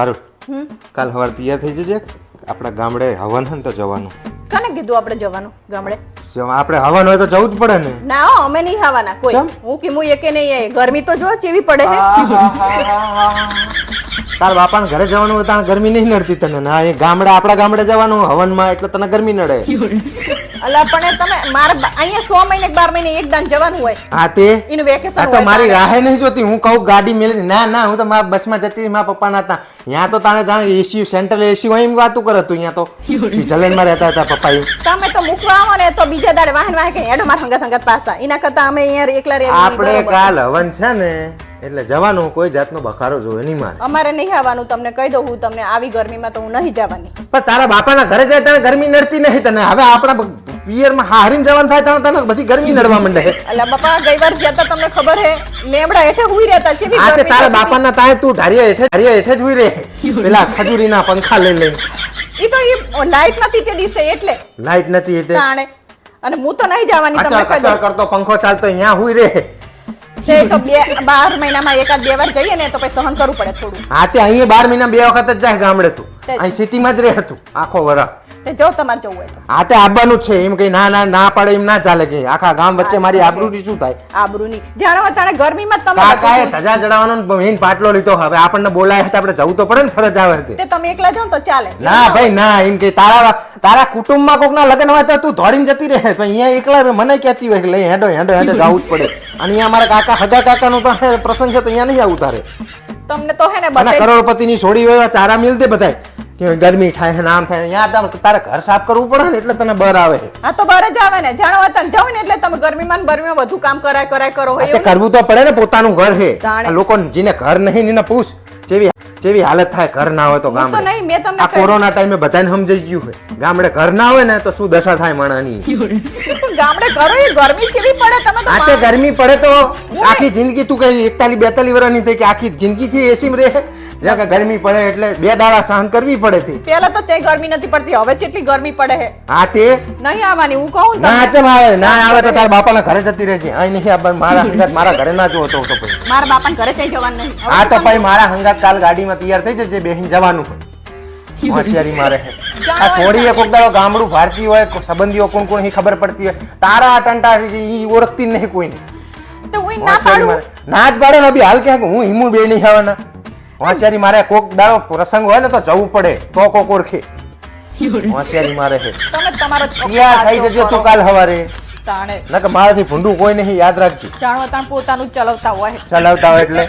પારુલ કાલ સવાર તૈયાર થઈ જજે આપણા ગામડે હવન હન તો જવાનું. કને કીધું આપણે જવાનું ગામડે? જો આપણે હવન હોય તો જવું જ પડે ને. ના હો, અમે નહીં ખાવાના કોઈ? હું કીમું એકે નહીં ગરમી તો જો ચેવી પડે હે. તાર બાપાને ઘરે જવાનું હોય ત્યાં ગરમી નહીં નડતી તને. ના એ ગામડે આપણા ગામડે જવાનું હવનમાં એટલે તને ગરમી નડે. અલા પણ તમે મારે અહીંયા સો મહિને કે બાર મહિને એક દાન જવાનું હોય. હા તે? એનું વેકેશન તો મારી રાહે નહીં જોતી. હું કહું ગાડી મેલી ના ના હું તો મારા બસમાં જતી મારા પપ્પા ના હતા ત્યાં તો તાણે જાણે એસી સેન્ટ્રલ એસી હોય એમ વાતું કરે તું અહીંયા તો. સ્વિટ્ઝરલેન્ડમાં રહેતા હતા પપ્પા એમ. તમે તો મૂકવા આવો ને તો બીજા દાડે વાહન વાહન કે હેડો મારા સંગત સંગત પાસા એના કરતા અમે અહીંયા એકલા રહેવું આપણે કાલ હવન છે ને એટલે જવાનું કોઈ જાતનો બખારો જોવે નહીં મારે. અમારે નહીં આવવાનું તમને કહી દઉં હું તમને આવી ગરમીમાં તો હું નહીં જવાની. પણ તારા બાપાના ઘરે જાય તને ગરમી નડતી નહીં તને. હવે આપણા પિયરમાં હારીમ જવાનું થાય તને તને બધી ગરમી નડવા માંડે. એટલે બાપા ગઈ વાર જતા તમને ખબર હે લેમડા હેઠે હુઈ રહેતા છે આ તે તારા બાપાના તાય તું ઢારિયા હેઠે ઢારિયા હેઠે જ હુઈ રહે. પેલા ખજૂરીના પંખા લઈ લઈ ઈ તો ઈ લાઈટ નથી તે દિવસે એટલે. લાઈટ નથી એટલે અને હું તો નહીં જવાની તમને કહી દઉં. કરતો પંખો ચાલતો અહીંયા હુઈ રહે. તે તો બે બાર મહિનામાં એકાદ બે વાર જઈએ ને તો પછી સહન કરવું પડે થોડું. હા તે અહીંયા બાર મહિના બે વખત જ જાય ગામડે તું. અહીં સિટીમાં જ રહે તું આખો વરા તે જો તમારે જવું હોય તો. હા તે આવવાનું છે એમ કઈ ના ના ના પાડે એમ ના ચાલે કે આખા ગામ વચ્ચે મારી આબરૂની શું થાય? આબરૂની. જાણો તાણે ગરમીમાં તમે કાકાએ ધજા ચડાવવાનો મેઈન પાટલો લીધો. હવે આપણને બોલાય હતા આપણે જવું તો પડે ને ફરજ આવે તે. તમે એકલા જાઓ તો ચાલે. ના ભાઈ ના એમ કે તારા તારા કુટુંબમાં કોક ના લગ્ન હોય તો તું ધોડીને જતી રહે. તો અહીંયા એકલા મને કહેતી હોય કે લઈ હેડો હેડો હેડો જવું જ પડે. અહીંયા અમારા કાકા હગા કાકાનો તો પ્રસંગ છે તો અહીંયા નહીં આવું તારે. તમને તો હે ને બધા કરોડપતિની છોડી હોય ચારા મિલ દે બધાય. કે ગરમી થાય છે નામ થાય યાદ તારે- તારે ઘર સાફ કરવું પડે ને એટલે તને બર આવે આ તો બર જ આવે ને. જાણો તમે જાવ ને એટલે તમે ગરમીમાં બરમીમાં બધું કામ કરાય કરાય કરો હોય કરવું તો પડે ને પોતાનું ઘર છે. લોકો જેને ઘર નહીં ને પૂછ. જેવી જેવી હાલત થાય ઘર ના હોય તો ગામ તો નહીં મેં તમને આ કોરોના ટાઈમે બધાને સમજાઈ ગયું હોય ગામડે ઘર ના હોય ને તો શું દશા થાય માણાની? ગામડે ઘર હોય ગરમી ચેવી પડે તમે તો આતે ગરમી પડે તો આખી જિંદગી તું કઈ એકતાલી બેતાલી વર્ષની થઈ કે આખી જિંદગી થી એસી રહે? જ્યાં કે ગરમી પડે એટલે બે દાડા સહન કરવી પડે થી પેલા તો ચે ગરમી નથી પડતી હવે કેટલી ગરમી પડે. હે આ તે? નહીં આવવાની હું કહું ને ચમ આવે? ના આવે તો તારા બાપાના ઘરે જતી રહેજે. અહીં નહીં આ મારા હંગાત મારા ઘરે ના જોતો તો પછી. મારા બાપાને ઘરે જઈ જવાનું નહીં. આ તો ભાઈ મારા હંગાત કાલ ગાડીમાં તૈયાર થઈ જજે બેહીને જવાનું પણ હોશિયારી મારે આ છોડીએ કોક દાડો ગામડું ભારતી હોય સંબંધીઓ કોણ કોણ એ ખબર પડતી હોય. તારા ટંટા ઈ ઓળખતી નહીં કોઈને. તો હું ના પાડું. ના જ પાડે ને અભી હાલ કે હું હિમુ બે નહીં આવવાના હોશિયારી મારે કોક દાડો પ્રસંગ હોય ને તો જવું પડે. તો કોક ઓળખે. હોશિયારી મારે છે તમે તમારો જ તૈયાર થઈ જજો તું કાલ હવારે. તાણે. નકર મારાથી ભૂંડું કોઈ નહીં યાદ રાખજે. જાણો તાણ પોતાનું ચલાવતા હોય. ચલાવતા હોય એટલે.